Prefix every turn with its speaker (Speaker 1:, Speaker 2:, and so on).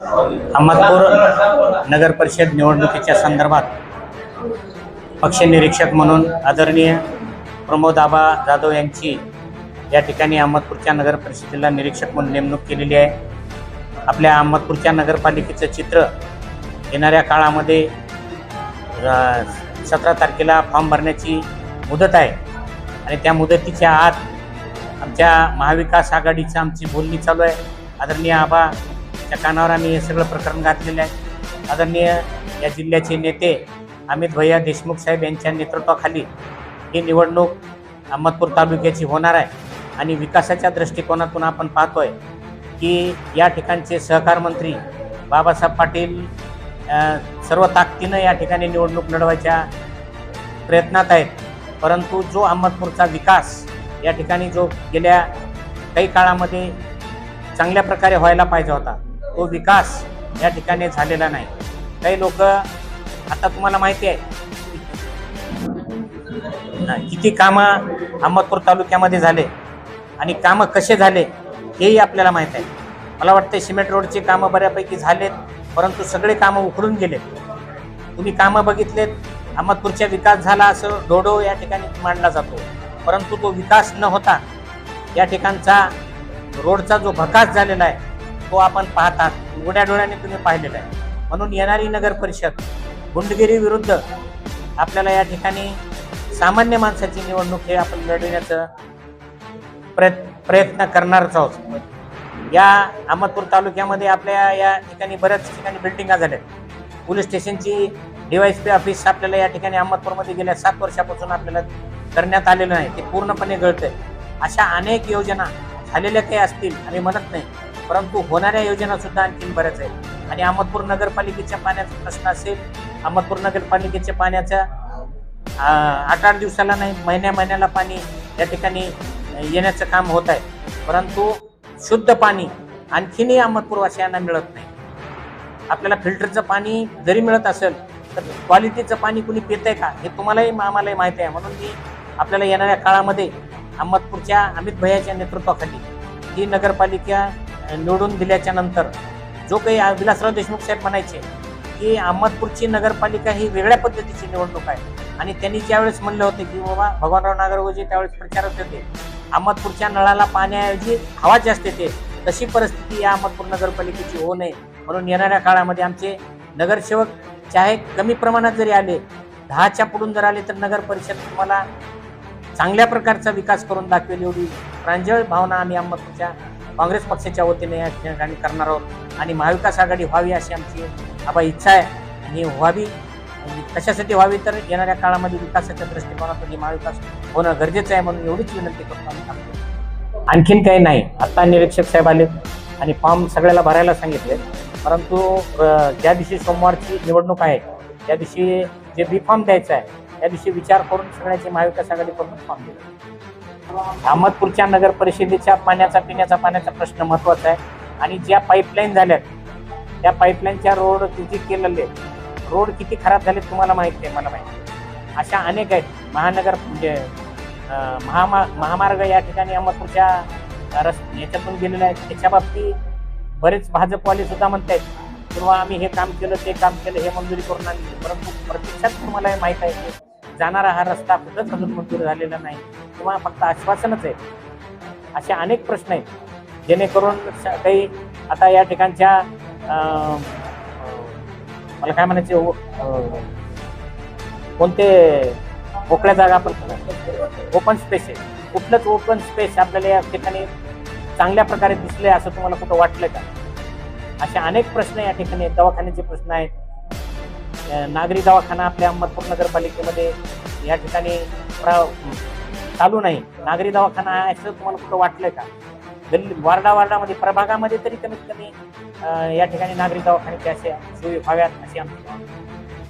Speaker 1: अहमदपूर नगर परिषद निवडणुकीच्या संदर्भात पक्ष निरीक्षक म्हणून आदरणीय प्रमोद आबा जाधव यांची या ठिकाणी अहमदपूरच्या नगर परिषदेला निरीक्षक म्हणून नेमणूक केलेली आहे. आपल्या अहमदपूरच्या नगरपालिकेचं चित्र येणाऱ्या काळामध्ये सतरा तारखेला फॉर्म भरण्याची मुदत आहे. आणि त्या मुदतीच्या आत आमच्या महाविकास आघाडीचं आमची बोलणी चालू आहे. आदरणीय आबा त्या कानावर आम्ही हे सगळं प्रकरण घातलेलं आहे. आदरणीय या जिल्ह्याचे नेते अमित भैया देशमुख साहेब यांच्या नेतृत्वाखाली ही निवडणूक अहमदपूर तालुक्याची होणार आहे. आणि विकासाच्या दृष्टिकोनातून आपण पाहतोय की या ठिकाणचे सहकार मंत्री बाबासाहेब पाटील सर्व ताकदीनं या ठिकाणी निवडणूक लढवायच्या प्रयत्नात आहेत. परंतु जो अहमदपूरचा विकास या ठिकाणी जो गेल्या काही काळामध्ये चांगल्या प्रकारे व्हायला पाहिजे होता तो विकास या ठिकाणी झालेला नाही. काही लोक आता तुम्हाला माहिती आहे. किती कामं अहमदपूर तालुक्यामध्ये झाले आणि कामं कसे झाले हेही आपल्याला माहीत आहे. मला वाटतं सिमेंट रोडचे कामं बऱ्यापैकी झालेत परंतु सगळे कामं उखडून गेलेत. तुम्ही कामं बघितलेत अहमदपूरचा विकास झाला असं डोडो या ठिकाणी मांडला जातो. परंतु तो विकास न होता या ठिकाणचा रोडचा जो भकास झालेला आहे तो आपण पाहतात उघड्या डोळ्याने तुम्ही पाहिलेला आहे. म्हणून येणारी नगर परिषद गुंडगिरी विरुद्ध आपल्याला या ठिकाणी सामान्य माणसाची निवडणूक हे आपण लढविण्याचं प्रयत् प्रयत्न करणारच आहोत. या अहमदपूर तालुक्यामध्ये आपल्या या ठिकाणी बऱ्याच ठिकाणी बिल्डिंगा झाल्या पोलीस स्टेशनची डीवायएसपी ऑफिस आपल्याला या ठिकाणी अहमदपूरमध्ये गेल्या सात वर्षापासून आपल्याला करण्यात आलेलं नाही. ते पूर्णपणे गळतंय. अशा अनेक योजना झालेल्या काही असतील आम्ही म्हणत नाही. परंतु होणाऱ्या योजना सुद्धा आणखीन बऱ्याच आहेत. आणि अहमदपूर नगरपालिकेच्या पाण्याचा प्रश्न असेल अहमदपूर नगरपालिकेच्या पाण्याचा आठ आठ दिवसाला नाही महिन्या महिन्याला पाणी या ठिकाणी येण्याचं काम होत आहे. परंतु शुद्ध पाणी आणखीनही अहमदपूरवासियांना मिळत नाही. आपल्याला फिल्टरचं पाणी जरी मिळत असेल तर क्वालिटीचं पाणी कुणी पित आहे का? हे तुम्हालाही आम्हालाही माहिती आहे. म्हणून मी आपल्याला येणाऱ्या काळामध्ये अहमदपूरच्या अमित भैयाच्या नेतृत्वाखाली ही नगरपालिका निवडून दिल्याच्या नंतर जो काही विलासराव देशमुख साहेब म्हणायचे की अहमदपूरची नगरपालिका ही वेगळ्या पद्धतीची निवडणूक आहे. आणि त्यांनी ज्यावेळेस म्हणले होते की बाबा भगवानराव नागरगोजी त्यावेळेस प्रचारक होते. अहमदपूरच्या नळाला पाण्याऐवजी हवा जास्त येते. तशी परिस्थिती या अहमदपूर नगरपालिकेची होऊ नये. म्हणून येणाऱ्या काळामध्ये आमचे नगरसेवक चाहे कमी प्रमाणात जरी आले दहाच्या पुढून जर आले तर नगर परिषद तुम्हाला चांगल्या प्रकारचा विकास करून दाखवेल एवढी प्रांजळ भावना आम्ही अहमदपूरच्या काँग्रेस पक्षाच्या वतीने या ठिकाणी करणार आहोत. आणि महाविकास आघाडी व्हावी अशी आमची आबा इच्छा आहे. आणि व्हावी आणि कशासाठी व्हावी तर येणाऱ्या काळामध्ये विकासाच्या दृष्टिकोनातून ही महाविकास होणं गरजेचं आहे म्हणून एवढीच विनंती करतो आम्ही. थांबतो. आणखीन काही नाही. आत्ता निरीक्षक साहेब आले आणि फॉर्म सगळ्याला भरायला सांगितले. परंतु ज्या दिवशी सोमवारची निवडणूक आहे त्या दिवशी जे बी फॉर्म द्यायचा आहे त्या दिवशी विचार करून सगळ्याची महाविकास आघाडी करून फॉर्म दिला. अहमदपूरच्या नगर परिषदेच्या पाण्याचा पिण्याचा पाण्याचा प्रश्न महत्त्वाचा आहे. आणि ज्या पाईपलाईन झाल्यात त्या पाईपलाईनच्या रोड किती केलेले रोड किती खराब झाले तुम्हाला माहिती आहे मला माहिती आहे. अशा अनेक आहेत. महानगर म्हणजे महामा महामार्ग या ठिकाणी अहमदपूरच्या रस याच्यातून गेलेला आहे त्याच्या बाबतीत बरेच भाजपवाले सुद्धा म्हणतायत किंवा आम्ही हे काम केलं ते काम केलं हे मंजुरी करून आणली. परंतु प्रत्यक्षात तुम्हाला हे माहीत आहे की जाणारा हा रस्ता कुठंच अजून मंजूर झालेला नाही. किंवा फक्त आश्वासनच आहे. असे अनेक प्रश्न आहेत. जेणेकरून काही आता या ठिकाणच्या मला काय म्हणायचे कोणते मोकळ्या जागा आपण ओपन स्पेस आहे. कुठलंच ओपन स्पेस आपल्याला या ठिकाणी चांगल्या प्रकारे दिसले असं तुम्हाला कुठं वाटलं का? असे अनेक प्रश्न या ठिकाणी दवाखान्याचे प्रश्न आहेत. नागरी दवाखाना आपल्या अहमदपूर नगरपालिकेमध्ये या ठिकाणी चालू नाही. नागरी दवाखाना आहे असं तुम्हाला कुठं वाटलंय का? गल्ली वार्डा वार्डामध्ये प्रभागामध्ये तरी कमीत कमी या ठिकाणी नागरी दवाखान्याच्या असे सोयी व्हाव्यात अशी आमची मागणी